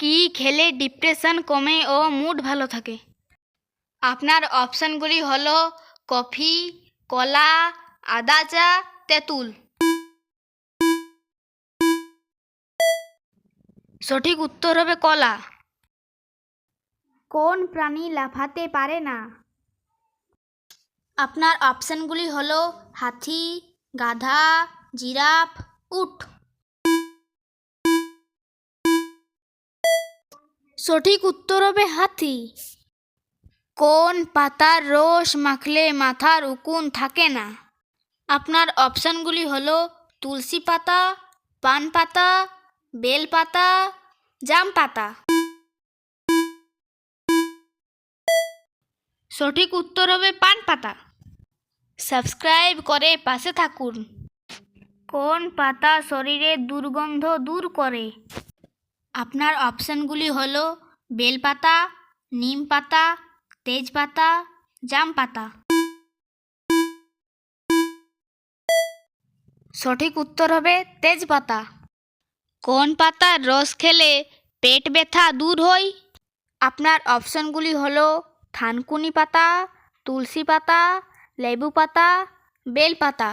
কি খেলে ডিপ্রেশন কমে ও মুড ভালো থাকে? আপনার অপশানগুলি হলো কফি, কলা, আদা চা, তেঁতুল। সঠিক উত্তর হবে কলা। কোন প্রাণী লাফাতে পারে না? আপনার অপশানগুলি হলো হাতি, গাধা, জিরাফ, উট। সঠিক উত্তর হবে হাতি। কোন পাতার রস মাখলে মাথার উকুন থাকে না? আপনার অপশানগুলি হলো তুলসী পাতা, পান পাতা, বেল পাতা, জাম পাতা। সঠিক উত্তর হবে পান পাতা। সাবস্ক্রাইব করে পাশে থাকুন। কোন পাতা শরীরে দুর্গন্ধ দূর করে? আপনার অপশানগুলি হল বেলপাতা নিম পাতা তেজপাতা জাম পাতা সঠিক উত্তর হবে তেজপাতা। কোন পাতার রস খেলে পেট ব্যথা দূর হয়? আপনার অপশানগুলি হল থানকুনি পাতা, তুলসী পাতা, লেবু পাতা, বেল পাতা।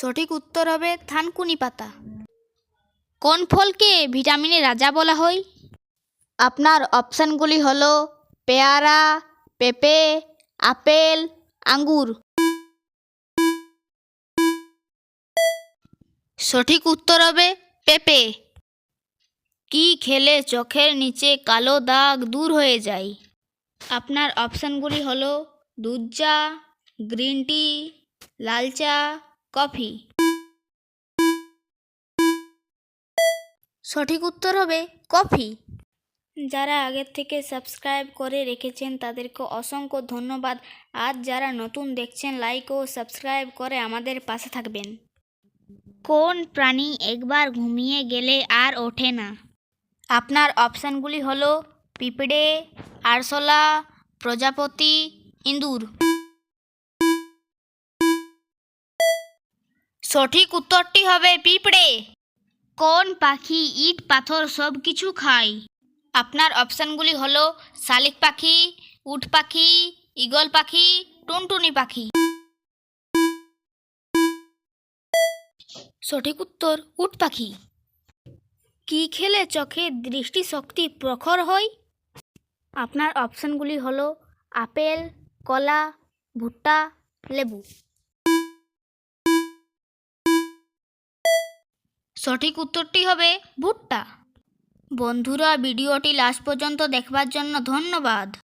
সঠিক উত্তর হবে থানকুনি পাতা। কোন ফলকে ভিটামিনের রাজা বলা হয়? আপনার অপশানগুলি হলো পেয়ারা, পেঁপে, আপেল, আঙ্গুর। সঠিক উত্তর হবে পেঁপে। কি খেলে চোখের নিচে কালো দাগ দূর হয়ে যায়? আপনার অপশানগুলি হলো দুধ চা, গ্রিন টি, লাল চা কফি। সঠিক উত্তর হবে কফি। যারা আগের থেকে সাবস্ক্রাইব করে রেখেছেন তাদেরকে অসংখ্য ধন্যবাদ। আজ যারা নতুন দেখছেন লাইক ও সাবস্ক্রাইব করে আমাদের পাশে থাকবেন। কোন প্রাণী একবার ঘুমিয়ে গেলে আর ওঠে না? আপনার অপশানগুলি হলো পিঁপড়ে আরশোলা প্রজাপতি ইঁদুর। সঠিক উত্তরটি হবে পিঁপড়ে। কোন পাখি, ইট, পাথর সব কিছু খায়? আপনার অপশানগুলি হলো শালিক পাখি, উট পাখি, ঈগল পাখি, টুনটুনি পাখি। সঠিক উত্তর, উট পাখি। কি খেলে চোখে দৃষ্টিশক্তি প্রখর হয়? আপনার অপশানগুলি হলো আপেল, কলা, ভুট্টা, লেবু। সঠিক উত্তরটি হবে ভুট্টা। বন্ধুরা ভিডিওটি লাস্ট পর্যন্ত দেখবার জন্য ধন্যবাদ।